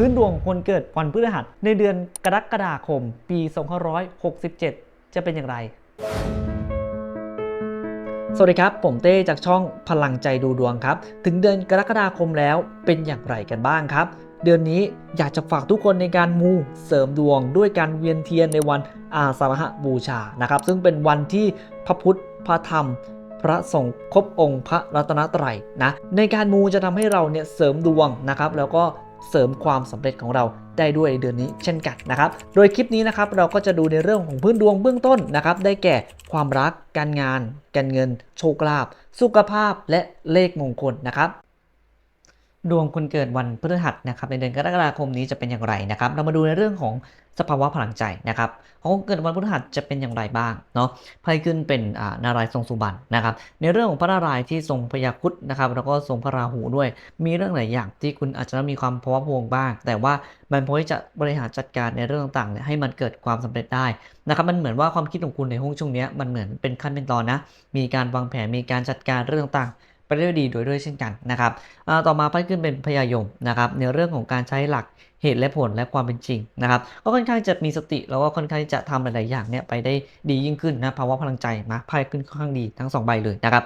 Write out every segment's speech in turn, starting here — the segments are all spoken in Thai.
พื้นดวงคนเกิดวันพฤหัสในเดือนกรกฎาคม ปี2567 จะเป็นอย่างไร สวัสดีครับ ผมเต้จากช่องพลังใจดูดวงครับ ถึงเดือนกรกฎาคมแล้วเป็นอย่างไรกันบ้างครับเดือนนี้อยากจะฝากทุกคนในการมูเสริมดวงด้วยการเวียนเทียนในวันอาสาฬหบูชานะครับ ซึ่งเป็นวันที่พระพุทธพระธรรม พระสงฆ์ครบองค์พระรัตนตรัยนะในการมูจะทำให้เราเนี่ยเสริมดวงนะครับ แล้วก็ เสริมความสำเร็จของเราได้ด้วยเดือนนี้เช่นกันนะครับ โดยคลิปนี้นะครับเราก็จะดูในเรื่องของพื้นดวงเบื้องต้นนะครับ ได้แก่ความรัก การงาน การเงิน โชคลาภ สุขภาพ และเลขมงคลนะครับ ดวงคนเกิดวันพฤหัสนะครับในเดือนกรกฎาคมนี้จะเป็นอย่างไรนะครับ เรามาดูในเรื่องของสภาวะพลังใจนะครับของคนเกิดวันพฤหัสจะเป็นอย่างไรบ้างเนาะไพ่ขึ้นเป็นนารายณ์ทรงสุบรรณนะครับ ในเรื่องของพระนารายที่ทรงพยาคุดนะครับ แล้วก็ทรงพระราหูด้วย มีเรื่องหลายอย่างที่คุณอาจจะต้องมีความพะวะพวงบ้าง แต่ว่ามันพอที่จะบริหารจัดการในเรื่องต่างๆเนี่ยให้มันเกิดความสำเร็จได้นะครับมันเหมือนว่าความคิดของคุณในห้องช่วงนี้มันเหมือนเป็นขั้นเป็นตอนนะ มีการวางแผนมีการจัดการเรื่องต่างๆ ไปได้ด้วยดีโดยด้วยเช่นกันนะครับต่อมาไพ่ขึ้นเป็นพยายมนะครับในเรื่องของการใช้หลักเหตุและผลและความเป็นจริงนะครับก็ค่อนข้างจะมีสติแล้วก็ค่อนข้างจะทำหลาย ๆ อย่างเนี่ยไปได้ดียิ่งขึ้นนะภาวะพลังใจมาไพ่ขึ้นค่อนข้างดีทั้งสองใบเลยนะครับ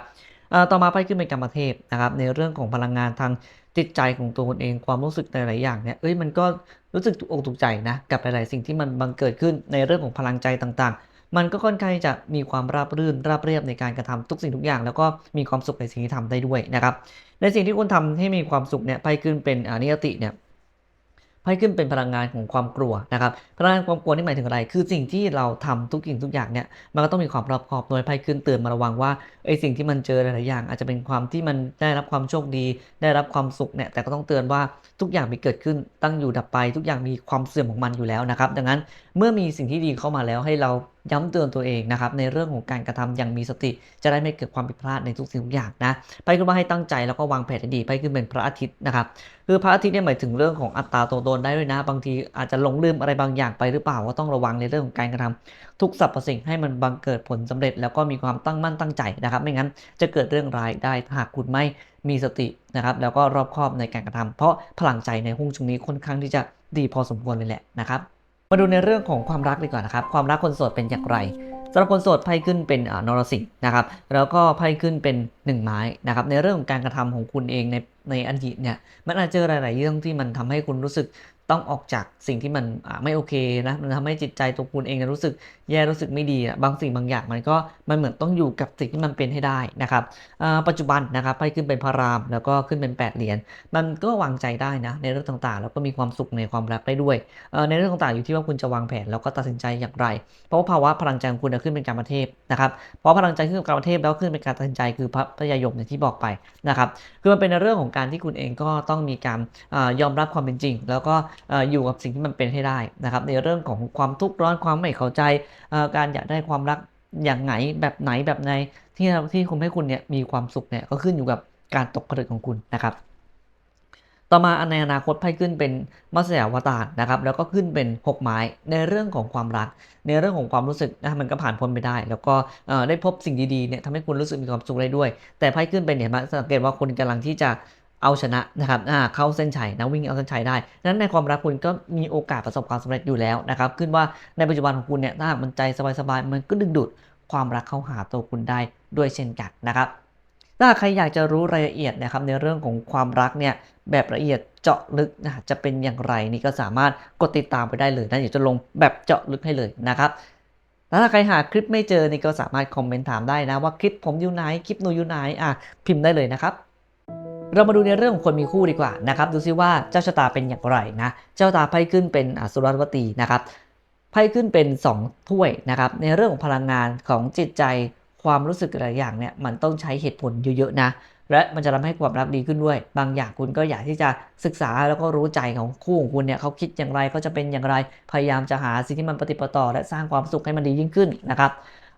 ต่อมาไพ่ขึ้นเป็นกรรมเทพนะครับในเรื่องของพลังงานทางจิตใจของตัวคุณเองความรู้สึกหลายๆอย่างเนี่ยเอ้ยมันก็รู้สึกถูกอกถูกใจนะกับหลาย ๆ สิ่งที่มันบังเกิดขึ้นในเรื่องของพลังใจต่าง ๆ มันก็ค่อนข้างจะมีความราบรื่นราบเรียบในการกระทำทุกสิ่งทุกอย่าง แล้วก็มีความสุขในสิ่งที่ทำได้ด้วยนะครับในสิ่งที่คุณทำให้มีความสุขเนี่ยไพ่ขึ้นเป็นอนิยติเนี่ยไพ่ขึ้นเป็นพลังงานของความกลัวนะครับพลังงานความกลัวนี่หมายถึงอะไร คือสิ่งที่เราทำทุกสิ่งทุกอย่างเนี่ยมันก็ต้องมีความรอบคอบโดยไพ่ขึ้นเตือนมาระวังว่าไอ้สิ่งที่มันเจอหลายๆอย่าง อาจจะเป็นความที่มันได้รับความโชคดี ได้รับความสุขเนี่ยแต่ก็ต้องเตือนว่าทุกอย่างมีเกิดขึ้นตั้งอยู่ดับไป ทุกอย่างมีความเสื่อมของมันอยู่แล้วนะครับ ดังนั้นเมื่อมีสิ่งที่ดีเข้ามาแล้วให้เราย้ำเตือนตัวเองนะครับในเรื่องของการกระทำอย่างมีสติ จะได้ไม่เกิดความผิดพลาดในทุกสิ่งทุกอย่างนะไปขึ้นว่าให้ตั้งใจแล้วก็วางแผนให้ดีไปขึ้นเป็นพระอาทิตย์นะครับคือพระอาทิตย์เนี่ยหมายถึงเรื่องของอัตราตัวตนได้ด้วยนะ บางทีอาจจะหลงลืมอะไรบางอย่างไปหรือเปล่าก็ต้องระวังในเรื่องของการกระทำทุกสรรพสิ่งให้มันบังเกิดผลสำเร็จ แล้วก็มีความตั้งมั่นตั้งใจนะครับ ไม่งั้นจะเกิดเรื่องร้ายได้หากคุณไม่มีสตินะครับแล้วก็รอบคอบในการกระทำเพราะพลังใจในหุ้นช่วงนี้ค่อนข้างที่จะดีพอสมควรเลยแหละนะครับ มาดูในเรื่องของความรักดีกว่านะครับ ความรักคนโสดเป็นอย่างไรสำหรับคนโสดไพ่ขึ้นเป็นอ่านรสิงห์นะครับ แล้วก็ไพ่ขึ้นเป็นหนึ่งไม้นะครับ ในเรื่องของการกระทำของคุณเองในในอดีตเนี่ย มันอาจจะเจอหลาย ๆ เรื่องที่มันทำให้คุณรู้สึก ต้องออกจากสิ่งที่มันไม่โอเคนะมันทำให้จิตใจตัวคุณเองรู้สึกแย่รู้สึกไม่ดีบางสิ่งบางอย่างมันก็มันเหมือนต้องอยู่กับสิ่งที่มันเป็นให้ได้นะครับปัจจุบันนะครับไพ่ขึ้นเป็นพระราม แล้วก็ขึ้นเป็นแปดเหรียญมันก็วางใจได้นะในเรื่องต่างๆ แล้วก็มีความสุขในความรักได้ด้วยในเรื่องต่างๆอยู่ที่ว่าคุณจะวางแผนแล้วก็ตัดสินใจอย่างไร เพราะว่าภาวะพลังใจของคุณขึ้นเป็นการประเทศนะครับเพราะพลังใจขึ้นเป็นการประเทศแล้วขึ้นเป็นการตัดสินใจคือพระพยายมอย่างที่บอกไปนะครับคือมันเป็นเรื่องของการที่คุณเองก็ต้องมีการยอมรับความเป็นจริง แล้วก็อยู่กับสิ่งที่มันเป็นให้ได้นะครับในเรื่องของความทุกข์ร้อนความไม่เข้าใจการอยากได้ความรักอย่างไหนแบบไหนแบบไหนที่ที่คุณให้คุณเนี่ยมีความสุขเนี่ยก็ขึ้นอยู่กับการตกผลึกของคุณนะครับ ต่อมาในอนาคตไพ่ขึ้นเป็นมัสยาวตารนะครับแล้วก็ขึ้นเป็น6ไม้ในเรื่องของความรัก ในเรื่องของความรู้สึกนะมันก็ผ่านพ้นไปได้ แล้วก็ได้พบสิ่งดีๆเนี่ยทำให้คุณรู้สึกมีความสุขได้ด้วย แต่ไพ่ขึ้นเป็นเนี่ยมาสังเกตว่าคุณกำลังที่จะ เอาชนะนะครับเข้าเส้นชัยนะวิ่งเอาเส้นชัยได้นั้นในความรักคุณก็มีโอกาสประสบความสำเร็จอยู่แล้วนะครับ ขึ้นว่าในปัจจุบันของคุณเนี่ยถ้าหากมันใจสบายๆมันก็ดึงดูดความรักเข้าหาตัวคุณได้ด้วยเช่นกันนะครับถ้าใครอยากจะรู้รายละเอียดนะครับในเรื่องของความรักเนี่ยแบบละเอียดเจาะลึกนะจะเป็นอย่างไรนี่ก็สามารถกดติดตามไปได้เลยนะเดี๋ยวจะลงแบบเจาะลึกให้เลยนะครับแล้วถ้าใครหาคลิปไม่เจอนี่ก็สามารถคอมเมนต์ถามได้นะว่าคลิปผมอยู่ไหนคลิปหนูอยู่ไหนอะพิมพ์ได้เลยนะครับ เรามาดูในเรื่องของคนมีคู่ดีกว่านะครับ ดูซิว่าเจ้าชะตาเป็นอย่างไรนะ เจ้าชะตาไพ่ขึ้นเป็นอสุรวตีนะครับไพ่ขึ้นเป็น 2 ถ้วยนะครับ ในเรื่องของพลังงานของจิตใจความรู้สึกหลายอย่างเนี่ยมันต้องใช้เหตุผลเยอะๆนะ และมันจะทำให้ความรักดีขึ้นด้วย บางอย่างคุณก็อยากที่จะศึกษาแล้วก็รู้ใจของคู่ของคุณเนี่ยเขาคิดอย่างไรเขาจะเป็นอย่างไรพยายามจะหาสิ่งที่มันปฏิปต่อ และสร้างความสุขให้มันดียิ่งขึ้นนะครับ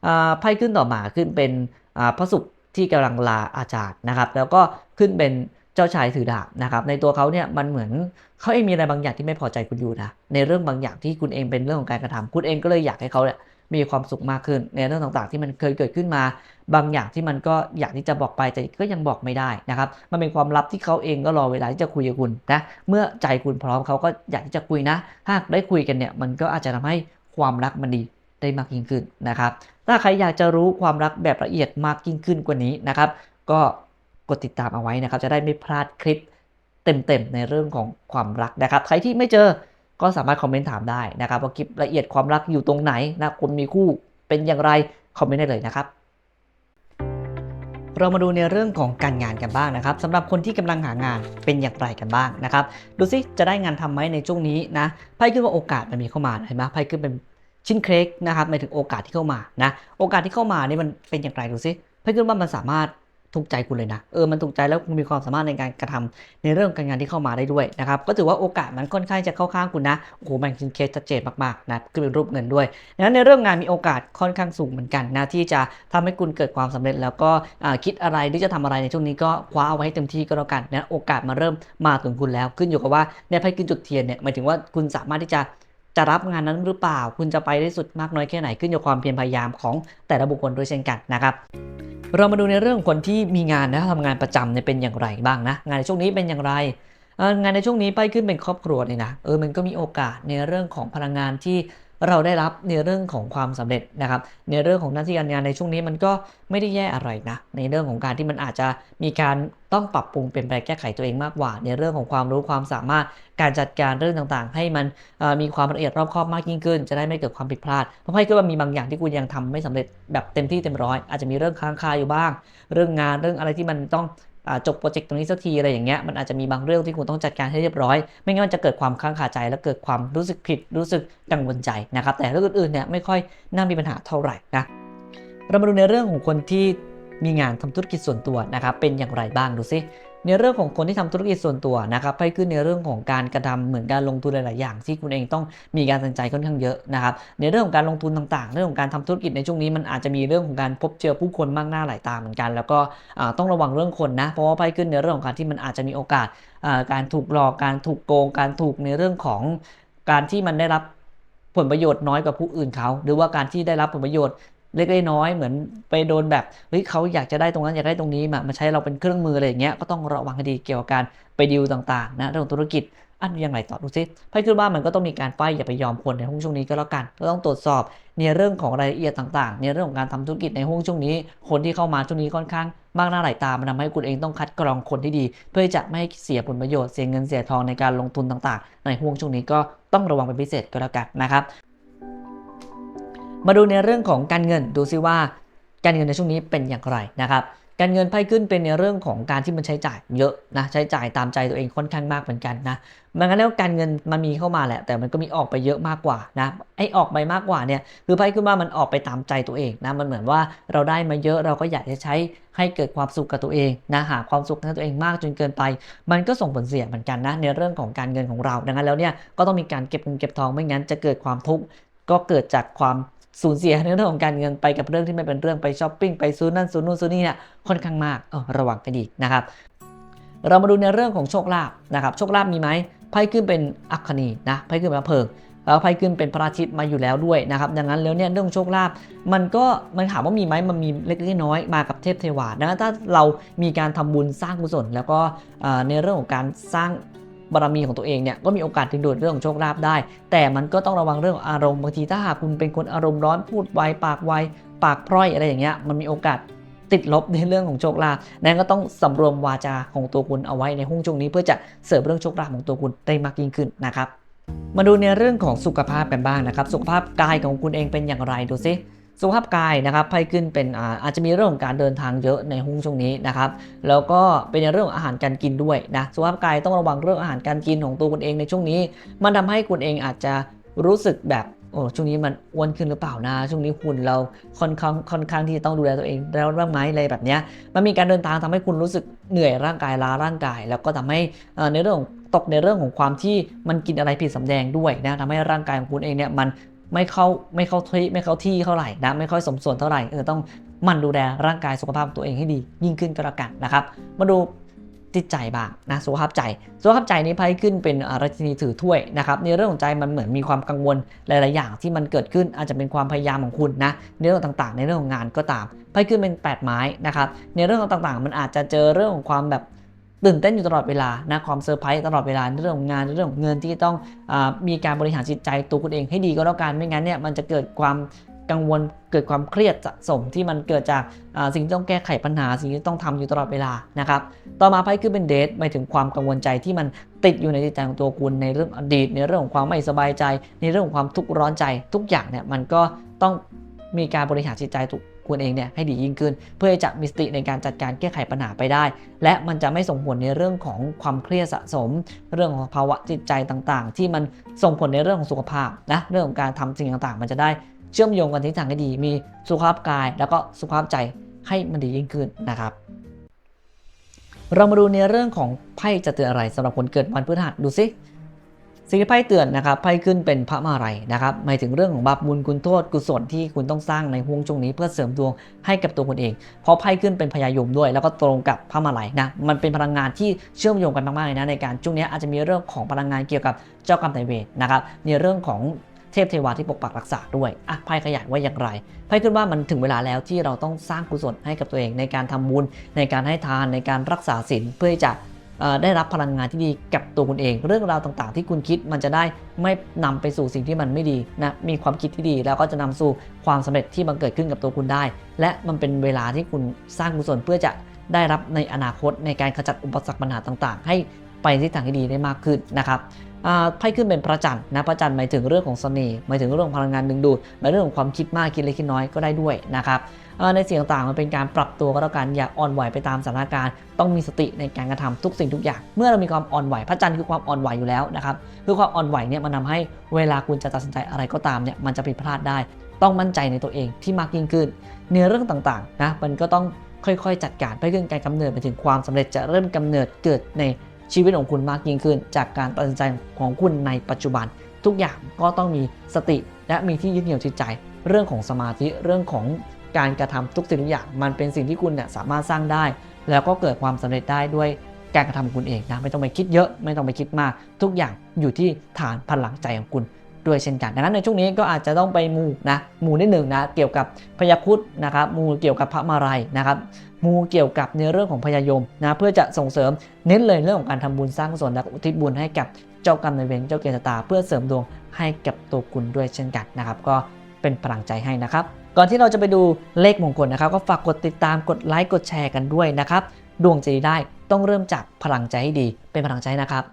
อ่าไพ่ขึ้นต่อมาขึ้นเป็นอ่าพระศุกร์ ที่กำลังลาอาจารย์นะครับ แล้วก็ขึ้นเป็นเจ้าชายถือดาบนะครับในตัวเขาเนี่ยมันเหมือนเขาเองมีอะไรบางอย่างที่ไม่พอใจคุณอยู่นะในเรื่องบางอย่างที่คุณเองเป็นเรื่องของการกระทำคุณเองก็เลยอยากให้เขาเนี่ยมีความสุขมากขึ้น ในเรื่องต่างๆ ที่มันเคยเกิดขึ้นมา บางอย่างที่มันก็อยากที่จะบอกไปแต่ก็ยังบอกไม่ได้นะครับ มันเป็นความลับที่เขาเองก็รอเวลาที่จะคุยกับคุณนะเมื่อใจคุณพร้อมเขาก็อยากที่จะคุยนะถ้าได้คุยกันเนี่ยมันก็อาจจะทำให้ความรักมันดี ได้มากยิ่งขึ้นนะครับ ถ้าใครอยากจะรู้ความรักแบบละเอียดมากยิ่งขึ้นกว่านี้นะครับ ก็กดติดตามเอาไว้นะครับ จะได้ไม่พลาดคลิปเต็มๆในเรื่องของความรักนะครับ ใครที่ไม่เจอก็สามารถคอมเมนต์ถามได้นะครับว่าคลิปละเอียดความรักอยู่ตรงไหนนะคนมีคู่เป็นอย่างไรคอมเมนต์ได้เลยนะครับ เรามาดูในเรื่องของการงานกันบ้างนะครับสำหรับคนที่กำลังหางานเป็นอย่างไรกันบ้างนะครับ ดูซิจะได้งานทำไหมในช่วงนี้นะไพ่ขึ้นว่าโอกาสมันมีเข้ามาเห็นไหมไพ่ขึ้นเป็น ชิ้นเค้กนะครับหมายถึงโอกาสที่เข้ามานะโอกาสที่เข้ามานี่มันเป็นอย่างไรดูซิไพ่ขึ้นว่ามันสามารถถูกใจคุณเลยนะเออมันถูกใจแล้วคุณมีความสามารถในการกระทำในเรื่องการงานที่เข้ามาได้ด้วยนะครับก็ถือว่าโอกาสมันค่อนข้างจะเข้าข้างคุณนะโอ้โหมันชิ้นเค้กชัดเจนมากๆนะคือเป็นรูปเงินด้วยดังนั้นในเรื่องงานมีโอกาสค่อนข้างสูงเหมือนกันนะที่จะทำให้คุณเกิดความสำเร็จ แล้วก็คิดอะไรหรือจะทำอะไรในช่วงนี้ก็คว้าเอาไว้ให้เต็มที่ก็แล้วกันนะโอกาสมาเริ่มมาถึงคุณแล้ว ขึ้นอยู่กับว่าในไพ่ขึ้นจุดเทียนเนี่ยหมายถึงว่าคุณสามารถที่จะ จะรับงานนั้นหรือเปล่า คุณจะไปได้สุดมากน้อยแค่ไหนขึ้นอยู่กับความเพียรพยายามของแต่ละบุคคลด้วยเช่นกันนะครับเรามาดูในเรื่องคนที่มีงานนะทำงานประจำเนี่ยเป็นอย่างไรบ้างนะงานในช่วงนี้เป็นอย่างไรงานในช่วงนี้ไปขึ้นเป็นครอบครัวเนี่ยนะเออมันก็มีโอกาสในเรื่องของพลังงานที่ เราได้รับในเรื่องของความสำเร็จนะครับ ในเรื่องของหน้าที่การงานในช่วงนี้มันก็ไม่ได้แย่อะไรนะ ในเรื่องของการที่มันอาจจะมีการต้องปรับปรุงเปลี่ยนแปลงแก้ไขตัวเองมากกว่า ในเรื่องของความรู้ความสามารถการจัดการเรื่องต่างๆ ให้มันมีความละเอียดรอบคอบมากยิ่งขึ้น จะได้ไม่เกิดความผิดพลาดเพราะไพ่ก็ว่ามีบางอย่างที่คุณยังทำไม่สำเร็จแบบเต็มที่เต็มร้อยอาจจะมีเรื่องค้างคาอยู่บ้าง เรื่องงานเรื่องอะไรที่มันต้อง จบโปรเจกต์ตรงนี้สักทีอะไรอย่างเงี้ยมันอาจจะมีบางเรื่องที่คุณต้องจัดการให้เรียบร้อย ไม่งั้นมันจะเกิดความค้างคาใจ และเกิดความรู้สึกผิดรู้สึกกังวลใจนะครับ แต่เรื่องอื่นๆเนี่ยไม่ค่อยน่ามีปัญหาเท่าไหร่นะเรามาดูในเรื่องของคนที่มีงานทำธุรกิจส่วนตัวนะครับเป็นอย่างไรบ้างดูซิ ในเรื่องของคนที่ทำธุรกิจส่วนตัวนะครับให้ขึ้นในเรื่องของการกระทำเหมือนการลงทุนหลาย ๆ อย่าง ที่คุณเองต้องมีการตัดสินใจค่อนข้างเยอะนะครับในเรื่องของการลงทุนต่าง ๆ เรื่องของการทำธุรกิจในช่วงนี้มันอาจจะมีเรื่องของการพบเจอผู้คนมากหน้าหลายตาเหมือนกัน แล้วก็ต้องระวังเรื่องคนนะเพราะว่าไพ่ขึ้นในเรื่องของการที่มันอาจจะมีโอกาสการถูกหลอกการถูกโกง การถูกในเรื่องของการที่มันได้รับผลประโยชน์น้อยกว่าผู้อื่นเขา หรือว่าการที่ได้รับผลประโยชน์ เล็กๆน้อยเหมือนไปโดนแบบเฮ้ยเขาอยากจะได้ตรงนั้นอยากได้ตรงนี้มามาใช้เราเป็นเครื่องมืออะไรอย่างเงี้ยก็ต้องระวังให้ดีเกี่ยวกับการไปดีลต่างๆนะเรื่องธุรกิจอันยังไงต่อดูซิไพ่ขึ้นว่ามันก็ต้องมีการไฟอย่าไปยอมคนในห้องช่วงนี้ก็แล้วกันก็ต้องตรวจสอบในเรื่องของรายละเอียดต่างๆ ในเรื่องของการทำธุรกิจในห้องช่วงนี้ คนที่เข้ามาช่วงนี้ค่อนข้างมากหน้าหลายตามันทำให้คุณเองต้องคัดกรองคนที่ดี เพื่อจะไม่ให้เสียผลประโยชน์เสียเงินเสียทองในการลงทุนต่างๆ ในห่วงช่วงนี้ก็ต้องระวังเป็นพิเศษก็แล้วกันนะครับ มาดูในเรื่องของการเงินดูซิว่า การเงินในช่วงนี้เป็นอย่างไรนะครับการเงินไพ่ขึ้นเป็นในเรื่องของการที่มันใช้จ่ายเยอะนะใช้จ่ายตามใจตัวเองค่อนข้างมากเหมือนกันนะมันก็แล้วการเงินมันมีเข้ามาแหละ แต่มันก็มีออกไปเยอะมากกว่านะไอ้ออกไปมากกว่าเนี่ยคือไพ่ขึ้นว่ามันออกไปตามใจตัวเองนะมันเหมือนว่าเราได้มาเยอะเราก็อยากจะใช้ให้เกิดความสุขกับตัวเองนะหาความสุขให้ตัวเองมากจนเกินไป มันก็ส่งผลเสียเหมือนกันนะในเรื่องของการเงินของเราดังนั้นแล้วเนี่ยก็ต้องมีการเก็บเงินเก็บทองไม่งั้นจะเกิดความทุกข์ก็เกิดจากความ สูญเสียในเรื่องของการเงินไปกับเรื่องที่ไม่เป็นเรื่องไปช้อปปิ้งไปซื้อนั่นซื้อนู่นซื้อนี่เนี่ยค่อนข้างมากเออระวังกันดีนะครับ เรามาดูในเรื่องของโชคลาภนะครับโชคลาภมีไหมไพ่ขึ้นเป็นอัคคณีนะไพ่ขึ้นเป็นพระเพิงแล้วไพ่ขึ้นเป็นพระอาทิตย์มาอยู่แล้วด้วยนะครับ ดังนั้นแล้วเนี่ยเรื่องโชคลาภมันก็มันถามว่ามีไหมมันมีเล็กๆน้อยมากับเทพเทวาดังนั้นถ้าเรามีการทำบุญสร้างกุศล แล้วก็ในเรื่องของการสร้าง บารมีของตัวเองเนี่ยก็มีโอกาสดึงดูดเรื่องของโชคลาภได้ แต่มันก็ต้องระวังเรื่องของอารมณ์บางทีถ้าหากคุณเป็นคนอารมณ์ร้อนพูดไวปากไวปากพร่อยอะไรอย่างเงี้ยมันมีโอกาสติดลบในเรื่องของโชคลาภนั้นก็ต้องสำรวมวาจาของตัวคุณเอาไว้ในห้องช่วงนี้เพื่อจะเสริมเรื่องโชคลาภของตัวคุณได้มากยิ่งขึ้นนะครับ มาดูในเรื่องของสุขภาพกันบ้างนะครับ สุขภาพกายของคุณเองเป็นอย่างไรดูซิ สุขภาพกายนะครับไพ่ขึ้นเป็นอาจจะมีเรื่องของการเดินทางเยอะในหุ้งช่วงนี้นะครับแล้วก็เป็นในเรื่องของอาหารการกินด้วยนะสุขภาพกายต้องระวังเรื่องอาหารการกินของตัวคุณเองในช่วงนี้ มันทำให้คุณเองอาจจะรู้สึกแบบโอ้ช่วงนี้มันอ้วนขึ้นหรือเปล่านะช่วงนี้หุ่นเราค่อนข้างค่อนข้างที่จะต้องดูแลตัวเองแล้วบ้างไหมอะไรแบบนี้มันมีการเดินทางทำให้คุณรู้สึกเหนื่อยร่างกายล้าร่างกาย แล้วก็ทำให้อ่อในเรื่องของตกในเรื่องของความที่มันกินอะไรผิดสำแดงด้วยนะทำให้ร่างกายของคุณเองเนี่ยมัน ไม่เข้าไม่เข้าที่ไม่เข้าที่เท่าไหร่นะไม่ค่อยสมส่วนเท่าไหร่เออต้องมันดูแลร่างกายสุขภาพตัวเองให้ดี ยิ่งขึ้นก็แล้วกันนะครับมาดูจิตใจบ้างนะสุขภาพใจสุขภาพใจนี้ไพ่ขึ้นเป็นราชินีถือถ้วยนะครับในเรื่องของใจมันเหมือนมีความกังวลหลาย ๆ อย่างที่มันเกิดขึ้นอาจจะเป็นความพยายามของคุณนะในเรื่องต่างๆ ในเรื่องของงานก็ตามไพ่ขึ้นเป็น 8 ไม้นะครับในเรื่องของต่าง ๆ มันอาจจะเจอเรื่องของความแบบ ตื่นเต้นอยู่ตลอดเวลานะความเซอร์ไพรส์ตลอดเวลาเรื่องของงานเรื่องของเงินที่ต้องอมีการบริหารจิตใจตัวคุณเองให้ดีก็แล้วกันไม่งั้นเนี่ยมันจะเกิดความกังวลเกิดความเครียดสะสมที่มันเกิดจากสิ่งที่ต้องแก้ไขปัญหาสิ่งที่ต้องทำอยู่ตลอดเวลานะครับต่อมาไพ่ขึ้นเป็นเดทหมายถึงความกังวลใจที่มันติดอยู่ในจิตใจของตัวคุณในเรื่องอดีต ในเรื่องของความไม่สบายใจ ในเรื่องของความทุกข์ร้อนใจทุกอย่างเนี่ยมันก็ต้องมีการบริหารจิตใจ คุณเองเนี่ยให้ดียิ่งขึ้น เพื่อจะมีสติในการจัดการแก้ไขปัญหาไปได้ และมันจะไม่ส่งผลในเรื่องของความเครียดสะสม เรื่องของภาวะจิตใจต่างๆ ที่มันส่งผลในเรื่องของสุขภาพนะเรื่องของการทำสิ่งต่างๆ มันจะได้เชื่อมโยงกันทิศทางให้ดี มีสุขภาพกาย แล้วก็สุขภาพใจให้มันดียิ่งขึ้นนะครับเรามาดูในเรื่องของไพ่จะเตือนอะไรสำหรับคนเกิดวันพฤหัสดูสิ สิ่งที่ไพ่เตือนนะครับไพ่ขึ้นเป็นพระมาลัยนะครับหมายถึงเรื่องของบาปบุญคุณโทษกุศลที่คุณต้องสร้างในห่วงช่วงนี้เพื่อเสริมดวงให้กับตัวคุณเอง เพราะไพ่ขึ้นเป็นพญายมด้วย แล้วก็ตรงกับพระมาลัยนะมันเป็นพลังงานที่เชื่อมโยงกันมากๆเลยนะในการช่วงนี้อาจจะมีเรื่องของพลังงานเกี่ยวกับเจ้ากรรมนายเวรนะครับในเรื่องของเทพเทวาที่ปกปักรักษาด้วยอะไพ่ขยายว่าอย่างไรไพ่ขึ้นว่ามันถึงเวลาแล้วที่เราต้องสร้างกุศลให้กับตัวเอง ในการทำบุญในการให้ทานในการรักษาศีลเพื่อจะ ได้รับพลังงานที่ดีกับตัวคุณเอง เรื่องราวต่างๆ ที่คุณคิดมันจะได้ไม่นำไปสู่สิ่งที่มันไม่ดีนะมีความคิดที่ดี แล้วก็จะนำสู่ความสำเร็จที่บังเกิดขึ้นกับตัวคุณได้ และมันเป็นเวลาที่คุณสร้างกุศลเพื่อจะได้รับในอนาคตในการขจัดอุปสรรคปัญหาต่างๆ ให้ไปในทิศทางที่ดีได้มากขึ้นนะครับอ่าไพ่ขึ้นเป็นพระจันทร์นะพระจันทร์หมายถึงเรื่องของเสน่ห์หมายถึงเรื่องพลังงานดึงดูดหมายเรื่องของความคิดมากคิดเล็กคิดน้อยก็ได้ด้วยนะครับ ในสิ่งต่างๆมันเป็นการปรับตัวก็แล้วกันอย่าอ่อนไหวไปตามสถานการณ์ ต้องมีสติในการกระทำทุกสิ่งทุกอย่าง เมื่อเรามีความอ่อนไหวพระจันทร์คือความอ่อนไหวอยู่แล้วนะครับคือความอ่อนไหวเนี่ยมันทาให้เวลาคุณจะตัดสินใจอะไรก็ตามเนี่ยมันจะผิดพลาดได้ ต้องมั่นใจในตัวเองที่มากยิ่งขึ้นในเรื่องต่างๆนะมันก็ต้องค่อยๆ จัดการไปเรื่องการกำเนิดไปถึงความสำเร็จจะเริ่มกำเนิดเกิดในชีวิตของคุณมากยิ่งขึ้น จากการตัดสินใจของคุณในปัจจุบัน ทุกอย่างก็ต้องมีสติและมีที่ยึดเหนี่ยวจิตใจ เรื่องของสมาธิเรื่องของ การกระทำทุกสิ่งทุกอย่างมันเป็นสิ่งที่คุณเนี่ยสามารถสร้างได้ แล้วก็เกิดความสำเร็จได้ด้วยการกระทำของคุณเองนะไม่ต้องไปคิดเยอะ ไม่ต้องไปคิดมาก ทุกอย่างอยู่ที่ฐานพลังใจของคุณด้วยเช่นกัน ดังนั้นในช่วงนี้ก็อาจจะต้องไปมูนะมูนิดหนึ่งนะเกี่ยวกับพยาครุดนะครับมูเกี่ยวกับพระมาลัยนะครับมูเกี่ยวกับในเรื่องของพยายมนะเพื่อจะส่งเสริมเน้นเลยเรื่องของการทำบุญสร้างกุศลและอุทิศบุญให้กับเจ้ากรรมนายเวรเจ้าเกณฑ์ตาเพื่อเสริมดวงให้กับตัวคุณด้วยเช่นกันนะครับก็เป็นพลังใจให้นะครับ ก่อนที่เราจะไปดูเลขมงคลนะครับ ก็ฝากกดติดตามกดไลค์กดแชร์กันด้วยนะครับ ดวงจะดีได้ต้องเริ่มจากพลังใจให้ดี เป็นพลังใจนะครับ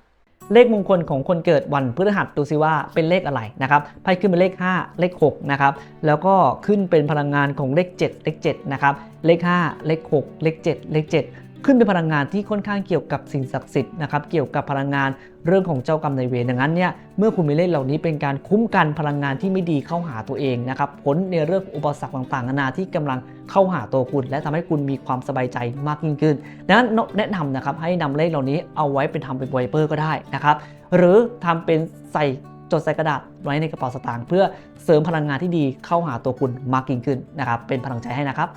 เลขมงคลของคนเกิดวันพฤหัสดูซิว่าเป็นเลขอะไรนะครับไพ่ขึ้นเป็นเลข 5 เลข6นะครับแล้วก็ขึ้นเป็นพลังงานของเลข 7 เลข7นะครับเลข 5 เลข 6 เลข 7 เลข 7 ขึ้นเป็นพลังงานที่ค่อนข้างเกี่ยวกับสิ่งศักดิ์สิทธิ์นะครับเกี่ยวกับพลังงานเรื่องของเจ้ากรรมนายเวรดังนั้นเนี่ยเมื่อคุณมีเลขเหล่านี้เป็นการคุ้มกันพลังงานที่ไม่ดีเข้าหาตัวเองนะครับผลในเรื่องอุปสรรคต่างๆนานาที่กำลังเข้าหาตัวคุณ และทำให้คุณมีความสบายใจมากยิ่งขึ้นดังนั้นแนะนำนะครับให้นำเลขเหล่านี้เอาไว้เป็นทำเป็นไวเปอร์ก็ได้นะครับหรือทำเป็นใส่จดใส่กระดาษไว้ในกระเป๋าสตางค์เพื่อเสริมพลังงานที่ดีเข้าหาตัวคุณมากยิ่งขึ้นนะครับเป็นพลังใจให้นะครับ